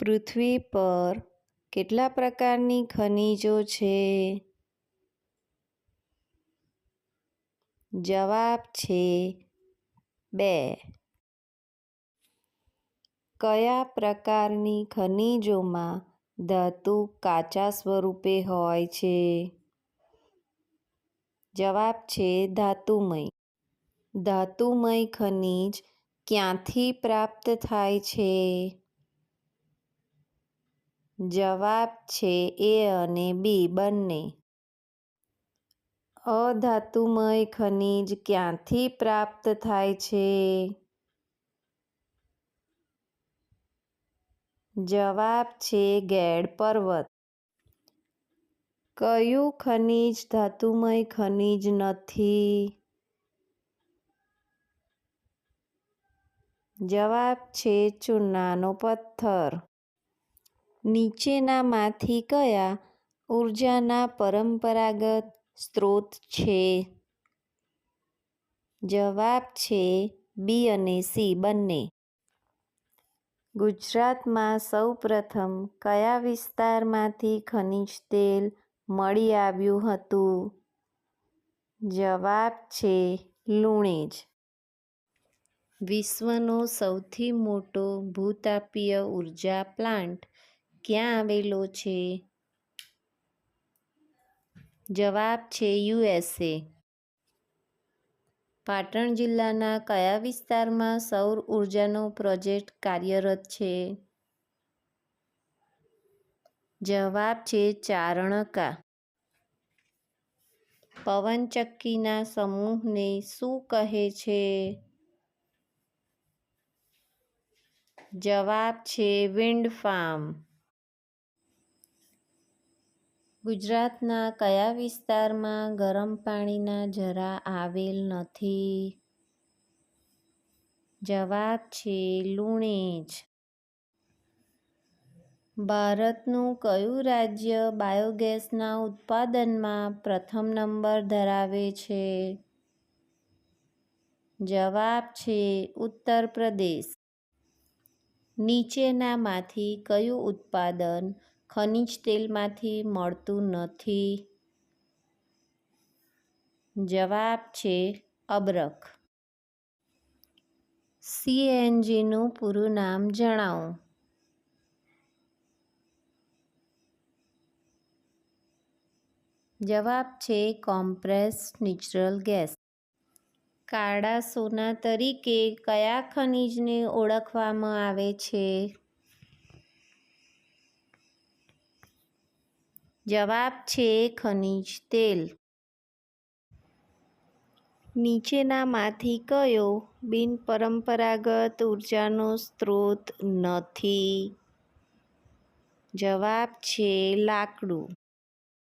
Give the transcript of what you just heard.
પૃથ્વી પર કેટલા પ્રકારની ખનિજો છે? જવાબ છે બે. કયા પ્રકારની ખનિજોમાં ધાતુ કાચા સ્વરૂપે હોય છે? જવાબ છે ધાતુમય. ધાતુમય ખનિજ ક્યાંથી પ્રાપ્ત થાય છે? જવાબ છે એ અને બી બંને. અધાતુમય ખનિજ ક્યાંથી પ્રાપ્ત થાય છે? જવાબ છે ગેડ પર્વત. કયું ખનિજ ધાતુમય ખનિજ નથી? જવાબ છે ચૂનાનો પથ્થર. નીચેનામાંથી કયા ઊર્જાના પરંપરાગત સ્ત્રોત છે? જવાબ છે બી અને સી બંને. ગુજરાતમાં સૌપ્રથમ કયા વિસ્તારમાંથી ખનિજ તેલ મળી આવ્યું હતું? જવાબ છે લુણેજ. વિશ્વનો સૌથી મોટો ભૂતાપીય ઊર્જા પ્લાન્ટ ક્યાં આવેલો છે? જવાબ છે યુએસએ પાટણ જિલ્લાના કયા વિસ્તારમાં સૌર ઉર્જાનો પ્રોજેક્ટ કાર્યરત છે? જવાબ છે ચારણકા. પવનચક્કીના સમૂહને શું કહે છે? જવાબ છે વિન્ડ ફાર્મ. ગુજરાતના કયા વિસ્તારમાં ગરમ પાણીના જરા આવેલ નથી? જવાબ છે લુણેજ. ભારતનું કયું રાજ્ય બાયોગેસના ઉત્પાદનમાં પ્રથમ નંબર ધરાવે છે? જવાબ છે ઉત્તર પ્રદેશ નીચેનામાંથી કયું ઉત્પાદન ખનિજ તેલમાંથી મળતું નથી. જવાબ છે અબરખ. સીએનજીનું પૂરું નામ જણાવો. જવાબ છે કોમ્પ્રેસ નેચરલ ગેસ. કાળા સોના તરીકે કયા ખનિજને ઓળખવામાં આવે છે? જવાબ છે ખનિજ તેલ. નીચેનામાંથી કયો બિનપરંપરાગત ઊર્જાનો સ્ત્રોત નથી? જવાબ છે લાકડું.